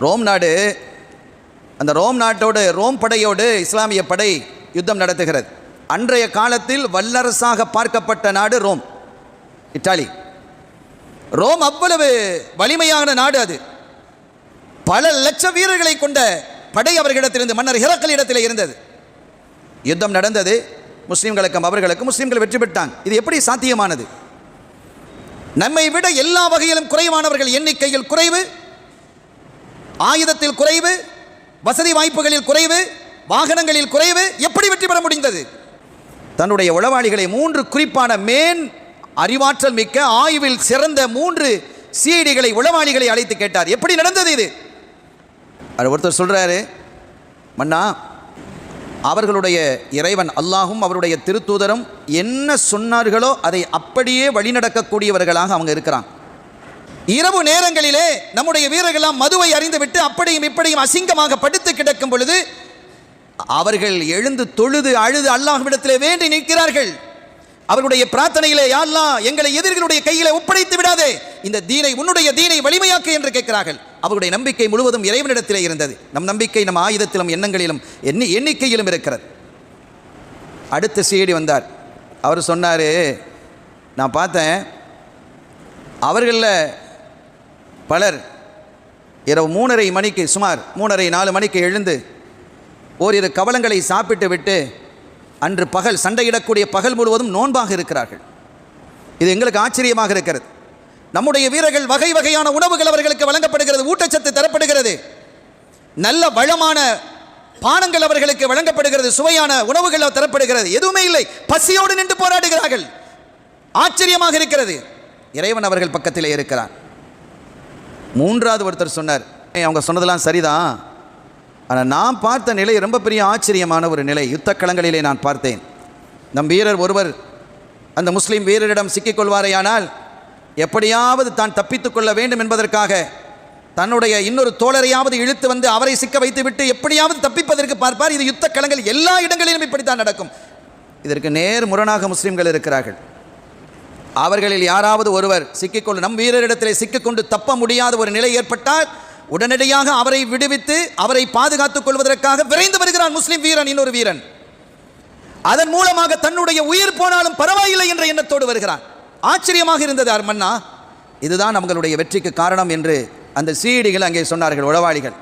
Rome நாடு அந்த Rome நாட்டோடு Rome படையோடு இஸ்லாமிய படை யுத்தம் நடத்துகிறது. அன்றைய காலத்தில் வல்லரசாக பார்க்கப்பட்ட நாடு ரோம் இத்தாலி. ரோம் அவ்வளவு வலிமையான நாடு அது. பல லட்ச வீரர்களை கொண்ட படை அவர்களிடத்திலிருந்து மன்னர் ஹிரக்கலிடத்தில் இருந்தது. யுத்தம் நடந்தது. முஸ்லீம்களுக்கும் அவர்களுக்கும் முஸ்லீம்கள் வெற்றி பெற்றாங்க. இது எப்படி சாத்தியமானது? நம்மை விட எல்லா வகையிலும் குறைவானவர்கள் எண்ணிக்கையில் குறைவு ஆயுதத்தில் குறைவு வசதி வாய்ப்புகளில் குறைவு வாகனங்களில் குறைவு எப்படி வெற்றி பெற முடிந்தது? தன்னுடைய உளவாளிகளை மூன்று குறிப்பான மேன் அறிவாற்றல் மிக்க ஆய்வில் சிறந்த மூன்று சிஐடிகளை உளவாளிகளை அழைத்து கேட்டார். எப்படி நடந்தது இது? அது ஒருத்தர் சொல்கிறாரு மன்னா அவர்களுடைய இறைவன் அல்லாஹும் அவருடைய திருத்தூதரும் என்ன சொன்னார்களோ அதை அப்படியே வழிநடக்கக்கூடியவர்களாக அவங்க இருக்கிறாங்க இரவு நேரங்களிலே நம்முடைய வீரர்கள்லாம் மதுவை அறிந்துவிட்டு அப்படியும் இப்படியும் அசிங்கமாக படுத்து கிடக்கும் பொழுது அவர்கள் எழுந்து தொழுது அழுது அல்லாஹ்விடத்திலே வேண்டி நிற்கிறார்கள். அவர்களுடைய பிரார்த்தனையிலே யாரெல்லாம் எங்களை எதிரிகளுடைய கையிலே ஒப்படைத்து விடாதே. இந்த தீனை உன்னுடைய தீனை வலிமையாக்கு என்று கேட்கிறார்கள். அவருடைய நம்பிக்கை முழுவதும் இறைவனிடத்திலே இருந்தது. நம் நம்பிக்கை நம் ஆயுதத்திலும் எண்ணங்களிலும் எண்ணி எண்ணிக்கையிலும் இருக்கிறது. அடுத்த சீடி வந்தார். அவர் சொன்னார் நான் பார்த்தேன் அவர்களில் பலர் இரவு மூணரை மணிக்கு சுமார் மூணரை நாலு மணிக்கு எழுந்து ஓரிரு கவலங்களை சாப்பிட்டு விட்டு அன்று பகல் சண்டையிடக்கூடிய பகல் முழுவதும் நோன்பாக இருக்கிறார்கள். இது எங்களுக்கு ஆச்சரியமாக இருக்கிறது. நம்முடைய வீரர்கள் வகை வகையான உணவுகள் அவர்களுக்கு வழங்கப்படுகிறது ஊட்டச்சத்து தரப்படுகிறது. நல்ல வளமான பானங்கள் அவர்களுக்கு வழங்கப்படுகிறது சுவையான உணவுகள் தரப்படுகிறது. எதுவுமே இல்லை. பசியோடு நின்று போராடுகிறார்கள். ஆச்சரியமாக இருக்கிறது. இறைவன் அவர்கள் பக்கத்திலே இருக்கிறான். மூன்றாவது ஒருத்தர் சொன்னார் அவங்க சொன்னதெல்லாம் சரிதான். ஆனால் நான் பார்த்த நிலை ரொம்ப பெரிய ஆச்சரியமான ஒரு நிலை. யுத்த களங்களிலே நான் பார்த்தேன். நம் வீரர் ஒருவர் அந்த முஸ்லீம் வீரரிடம் சிக்கிக்கொள்வாரேயானால் எப்படியாவது தான் தப்பித்துக் கொள்ள வேண்டும் என்பதற்காக தன்னுடைய இன்னொரு தோழரையாவது இழுத்து வந்து அவரை சிக்க வைத்துவிட்டு எப்படியாவது தப்பிப்பதற்கு பார்ப்பார். இது யுத்த களங்கள் எல்லா இடங்களிலும் இப்படித்தான் நடக்கும். இதற்கு நேர் முரணாக முஸ்லீம்கள் இருக்கிறார்கள். அவர்களில் யாராவது ஒருவர் சிக்கிக்கொண்டு நம் வீரரிடத்திலே சிக்கிக்கொண்டு தப்ப முடியாத ஒரு நிலை ஏற்பட்டால் உடனடியாக அவரை விடுவித்து அவரை பாதுகாத்துக் கொள்வதற்காக விரைந்து வருகிறான் முஸ்லிம் வீரன் இன்னொரு வீரன். அதன் மூலமாக தன்னுடைய உயிர் போனாலும் பரவாயில்லை என்ற எண்ணத்தோடு வருகிறான். ஆச்சரியமாக இருந்தது அர்மன்னா இதுதான் நம்மளுடைய வெற்றிக்கு காரணம் என்று அந்த சீடிகள் அங்கே சொன்னார்கள் உளவாளிகள்.